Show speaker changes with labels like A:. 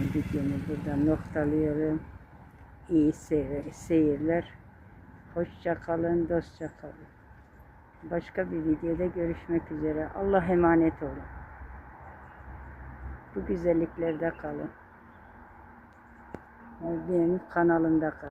A: videomu burada noktalıyorum. İyi seyir, seyirler. Hoşça kalın, dostça kalın. Başka bir videoda görüşmek üzere. Allah emanet olun. Bu güzelliklerde kalın. Benim kanalımda kalın.